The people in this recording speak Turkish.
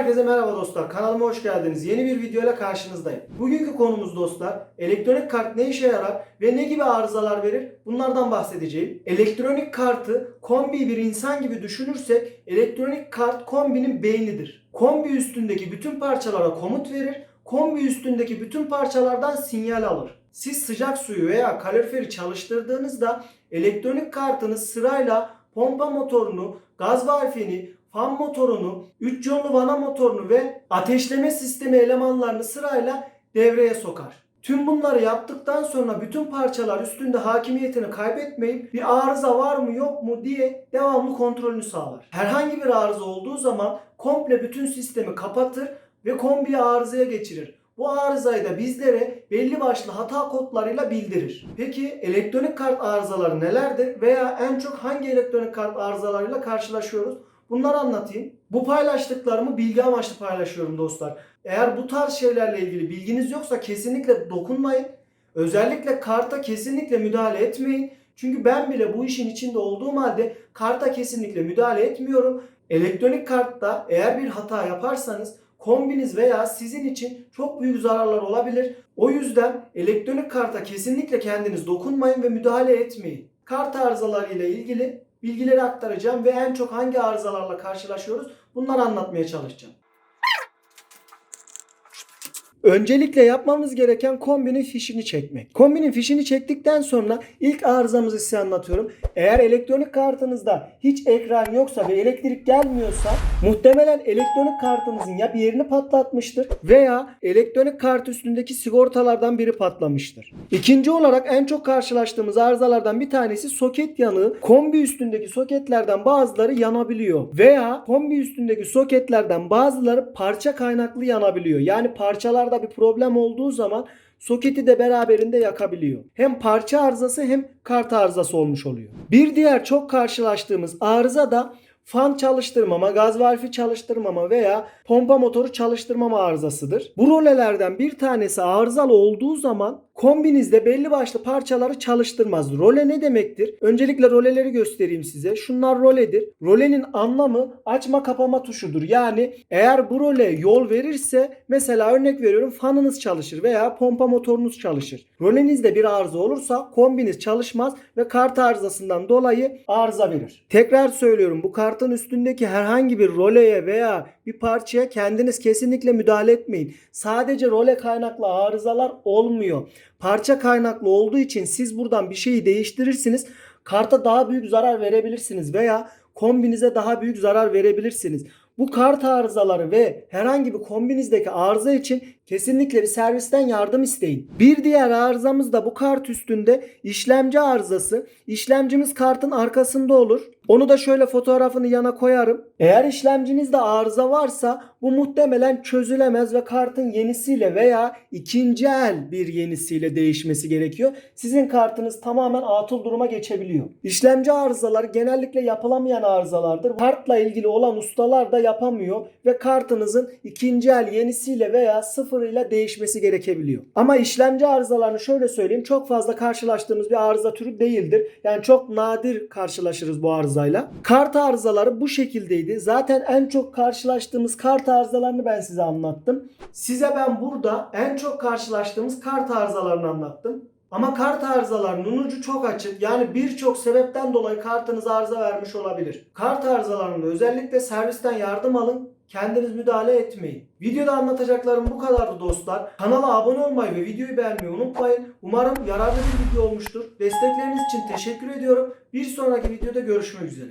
Herkese merhaba dostlar. Kanalıma hoş geldiniz. Yeni bir videoyla karşınızdayım. Bugünkü konumuz dostlar, elektronik kart ne işe yarar ve ne gibi arızalar verir? Bunlardan bahsedeceğim. Elektronik kartı kombi bir insan gibi düşünürsek, elektronik kart kombinin beynidir. Kombi üstündeki bütün parçalara komut verir, kombi üstündeki bütün parçalardan sinyal alır. Siz sıcak suyu veya kaloriferi çalıştırdığınızda elektronik kartınız sırayla pompa motorunu, gaz valfini, fan motorunu, 3 yollu vana motorunu ve ateşleme sistemi elemanlarını sırayla devreye sokar. Tüm bunları yaptıktan sonra bütün parçalar üstünde hakimiyetini kaybetmeyip bir arıza var mı yok mu diye devamlı kontrolünü sağlar. Herhangi bir arıza olduğu zaman komple bütün sistemi kapatır ve kombiyi arızaya geçirir. Bu arızayı da bizlere belli başlı hata kodlarıyla bildirir. Peki elektronik kart arızaları nelerdir veya en çok hangi elektronik kart arızalarıyla karşılaşıyoruz? Bunları anlatayım. Bu paylaştıklarımı bilgi amaçlı paylaşıyorum dostlar. Eğer bu tarz şeylerle ilgili bilginiz yoksa kesinlikle dokunmayın. Özellikle karta kesinlikle müdahale etmeyin. Çünkü ben bile bu işin içinde olduğum halde karta kesinlikle müdahale etmiyorum. Elektronik kartta eğer bir hata yaparsanız kombiniz veya sizin için çok büyük zararlar olabilir. O yüzden elektronik karta kesinlikle kendiniz dokunmayın ve müdahale etmeyin. Kart arızaları ile ilgili bilgileri aktaracağım ve en çok hangi arızalarla karşılaşıyoruz bunları anlatmaya çalışacağım. Öncelikle yapmamız gereken kombinin fişini çekmek. Kombinin fişini çektikten sonra ilk arızamızı size anlatıyorum. Eğer elektronik kartınızda hiç ekran yoksa ve elektrik gelmiyorsa muhtemelen elektronik kartınızın ya bir yerini patlatmıştır veya elektronik kart üstündeki sigortalardan biri patlamıştır. İkinci olarak en çok karşılaştığımız arızalardan bir tanesi soket yanığı. Kombi üstündeki soketlerden bazıları yanabiliyor veya kombi üstündeki soketlerden bazıları parça kaynaklı yanabiliyor. Yani parçalar bir problem olduğu zaman soketi de beraberinde yakabiliyor. Hem parça arızası hem kart arızası olmuş oluyor. Bir diğer çok karşılaştığımız arıza da fan çalıştırmama, gaz valfi çalıştırmama veya pompa motoru çalıştırmama arızasıdır. Bu rolelerden bir tanesi arızalı olduğu zaman kombinizde belli başlı parçaları çalıştırmaz. Role ne demektir? Öncelikle roleleri göstereyim size. Şunlar roledir. Rolenin anlamı açma kapama tuşudur. Yani eğer bu role yol verirse mesela örnek veriyorum fanınız çalışır veya pompa motorunuz çalışır. Rolenizde bir arıza olursa kombiniz çalışmaz ve kart arızasından dolayı arıza verir. Tekrar söylüyorum bu kartın üstündeki herhangi bir roleye veya bir parçaya kendiniz kesinlikle müdahale etmeyin. Sadece role kaynaklı arızalar olmuyor. Parça kaynaklı olduğu için siz buradan bir şeyi değiştirirsiniz. Karta daha büyük zarar verebilirsiniz veya kombinize daha büyük zarar verebilirsiniz. Bu kart arızaları ve herhangi bir kombinizdeki arıza için kesinlikle bir servisten yardım isteyin. Bir diğer arızamız da bu kart üstünde işlemci arızası. İşlemcimiz kartın arkasında olur. Onu da şöyle fotoğrafını yana koyarım. Eğer işlemcinizde arıza varsa bu muhtemelen çözülemez ve kartın yenisiyle veya ikinci el bir yenisiyle değişmesi gerekiyor. Sizin kartınız tamamen atıl duruma geçebiliyor. İşlemci arızaları genellikle yapılamayan arızalardır. Kartla ilgili olan ustalar da yapamıyor ve kartınızın ikinci el yenisiyle veya sıfırıyla değişmesi gerekebiliyor. Ama işlemci arızalarını şöyle söyleyeyim çok fazla karşılaştığımız bir arıza türü değildir. Yani çok nadir karşılaşırız bu arızayla. Kart arızaları bu şekildeydi. Zaten en çok karşılaştığımız kart arızalarını ben size anlattım. Size ben burada en çok karşılaştığımız kart arızalarını anlattım. Ama kart arızalarının ucu çok açık. Yani birçok sebepten dolayı kartınız arıza vermiş olabilir. Kart arızalarında özellikle servisten yardım alın. Kendiniz müdahale etmeyin. Videoda anlatacaklarım bu kadardı dostlar. Kanala abone olmayı ve videoyu beğenmeyi unutmayın. Umarım yararlı bir video olmuştur. Destekleriniz için teşekkür ediyorum. Bir sonraki videoda görüşmek üzere.